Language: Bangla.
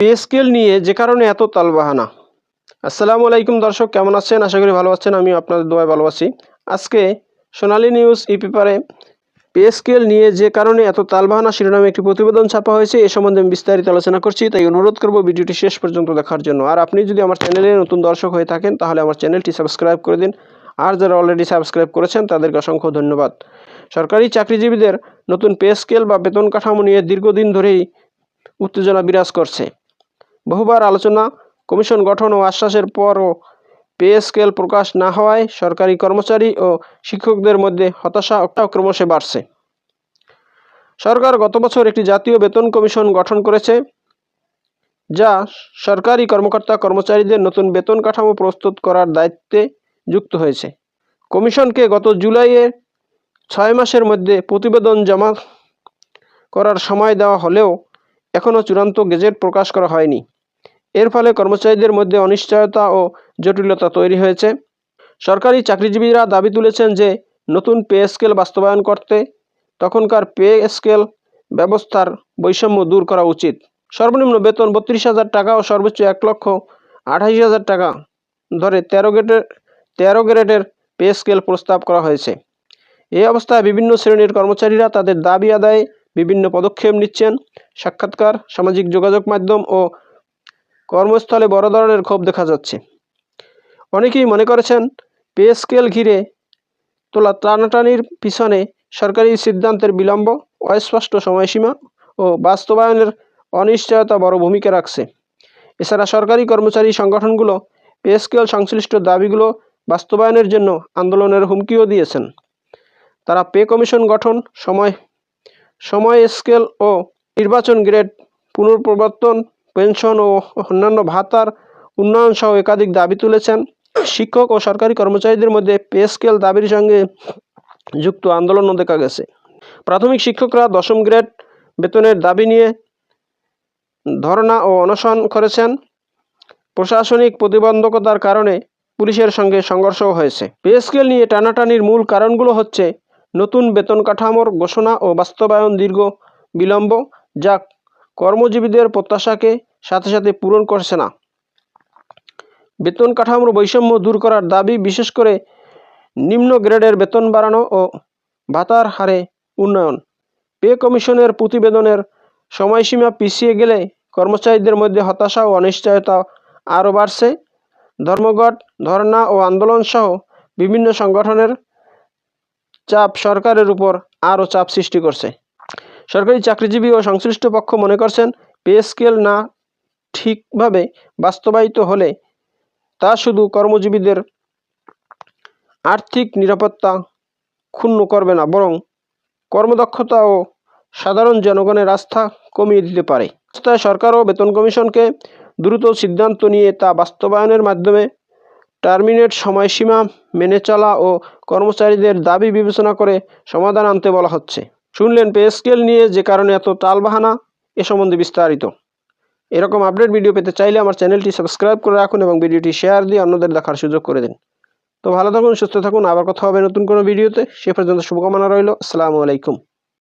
পে স্কেল নিয়ে যে কারণে এত তালবাহানা। আসসালামু আলাইকুম দর্শক, কেমন আছেন? আশা করি ভালো আছেন আমি আপনাদের দোয়ায় ভালো আছি। আজকে সোনালী নিউজ ই পেপারে পে স্কেল নিয়ে যে কারণে এত তালবাহানা শিরোনামে একটি প্রতিবেদন ছাপা হয়েছে, এ সম্বন্ধে আমি বিস্তারিত আলোচনা করছি, তাই অনুরোধ করব ভিডিওটি শেষ পর্যন্ত দেখার জন্য। আর আপনি যদি আমার চ্যানেলে নতুন দর্শক হয়ে থাকেন, তাহলে আমার চ্যানেলটি সাবস্ক্রাইব করে দিন। আর যারা অলরেডি সাবস্ক্রাইব করেছেন, তাদেরকে অসংখ্য ধন্যবাদ। সরকারি চাকরিজীবীদের নতুন পে স্কেল বা বেতন কাঠামো নিয়ে দীর্ঘদিন ধরেই উত্তেজনা বিরাজ করছে। বহুবার আলোচনা, কমিশন গঠন ও আশ্বাসের পরও পে স্কেল প্রকাশ না হওয়ায় সরকারি কর্মচারী ও শিক্ষকদের মধ্যে হতাশা ক্রমশে বাড়ছে। সরকার গত বছর একটি জাতীয় বেতন কমিশন গঠন করেছে, যা সরকারি কর্মকর্তা কর্মচারীদের নতুন বেতন কাঠামো প্রস্তুত করার দায়িত্বে যুক্ত হয়েছে। কমিশনকে গত জুলাইয়ে ছয় মাসের মধ্যে প্রতিবেদন জমা করার সময় দেওয়া হলেও এখনও চূড়ান্ত গেজেট প্রকাশ করা হয়নি। এর ফলে কর্মচারীদের মধ্যে অনিশ্চয়তা ও জটিলতা তৈরি হয়েছে। সরকারি চাকরিজীবীরা দাবি তুলেছেন যে, নতুন পে স্কেল বাস্তবায়ন করতে তখনকার পে স্কেল ব্যবস্থার বৈষম্য দূর করা উচিত। সর্বনিম্ন বেতন বত্রিশ হাজার টাকা ও সর্বোচ্চ এক লক্ষ আঠাশ হাজার টাকা ধরে তেরো গ্রেডের তেরো গ্রেডের পে স্কেল প্রস্তাব করা হয়েছে। এই অবস্থায় বিভিন্ন শ্রেণির কর্মচারীরা তাদের দাবি আদায়ে বিভিন্ন পদক্ষেপ নিচ্ছেন। সাক্ষাৎকার, সামাজিক যোগাযোগ মাধ্যম ও কর্মস্থলে বড় ধরনের ক্ষোভ দেখা যাচ্ছে। অনেকেই মনে করেছেন, পে স্কেল ঘিরে তোলা টানাটানির পিছনে সরকারি সিদ্ধান্তের বিলম্ব, অস্পষ্ট সময়সীমা ও বাস্তবায়নের অনিশ্চয়তা বড় ভূমিকা রাখছে। এছাড়া সরকারি কর্মচারী সংগঠনগুলো পে স্কেল সংশ্লিষ্ট দাবিগুলো বাস্তবায়নের জন্য আন্দোলনের হুমকিও দিয়েছেন। তারা পে কমিশন গঠন, সময় সময়, স্কেল ও নির্বাচন গ্রেড, পুনঃপ্রবর্তন, পেনশন ও অন্যান্য ভাতার উন্নয়ন সহ একাধিক দাবি তুলেছেন। শিক্ষক ও সরকারি কর্মচারীদের মধ্যে পে স্কেল দাবির সঙ্গে যুক্ত আন্দোলনও দেখা গেছে। প্রাথমিক শিক্ষকরা দশম গ্রেড বেতনের দাবি নিয়ে ধর্ণা ও অনশন করেছেন। প্রশাসনিক প্রতিবন্ধকতার কারণে পুলিশের সঙ্গে সংঘর্ষও হয়েছে। পে স্কেল নিয়ে টানাটানির মূল কারণগুলো হচ্ছে নতুন বেতন কাঠামোর ঘোষণা ও বাস্তবায়ন দীর্ঘ বিলম্ব, যা কর্মজীবীদের প্রত্যাশাকে সাথে সাথে পূরণ করছে না। বেতন কাঠামোর বৈষম্য দূর করার দাবি, বিশেষ করে নিম্ন গ্রেডের বেতন বাড়ানো ও ভাতার হারে উন্নয়ন। পে কমিশনের প্রতিবেদনের সময়সীমা পিছিয়ে গেলে কর্মচারীদের মধ্যে হতাশা ও অনিশ্চয়তা আরও বাড়ছে। ধর্মঘট, ধর্ণা ও আন্দোলন সহ বিভিন্ন সংগঠনের চাপ সরকারের উপর আরও চাপ সৃষ্টি করছে। সরকারি চাকরিজীবী ও সংশ্লিষ্ট পক্ষ মনে করছেন, পে স্কেল না ঠিকভাবে বাস্তবায়িত হলে তা শুধু কর্মজীবীদের আর্থিক নিরাপত্তা ক্ষুণ্ণ করবে না, বরং কর্মদক্ষতা ও সাধারণ জনগণের আস্থা কমিয়ে দিতে পারে। সরকার ও বেতন কমিশনকে দ্রুত সিদ্ধান্ত নিয়ে তা বাস্তবায়নের মাধ্যমে টার্মিনেট সময়সীমা মেনে চলা ও কর্মচারীদের দাবি বিবেচনা করে সমাধান আনতে বলা হচ্ছে। শুনলেন পে স্কেল নিয়ে যে কারণে এত টালবাহানা এ সম্বন্ধে বিস্তারিত। এরকম আপডেট ভিডিও পেতে চাইলে আমার চ্যানেলটি সাবস্ক্রাইব করে রাখুন এবং ভিডিওটি শেয়ার দিয়ে অন্যদের দেখার সুযোগ করে দিন। তো ভালো থাকুন, সুস্থ থাকুন, আবার কথা হবে নতুন কোনো ভিডিওতে। সে পর্যন্ত শুভকামনা রইল। আসসালামু আলাইকুম।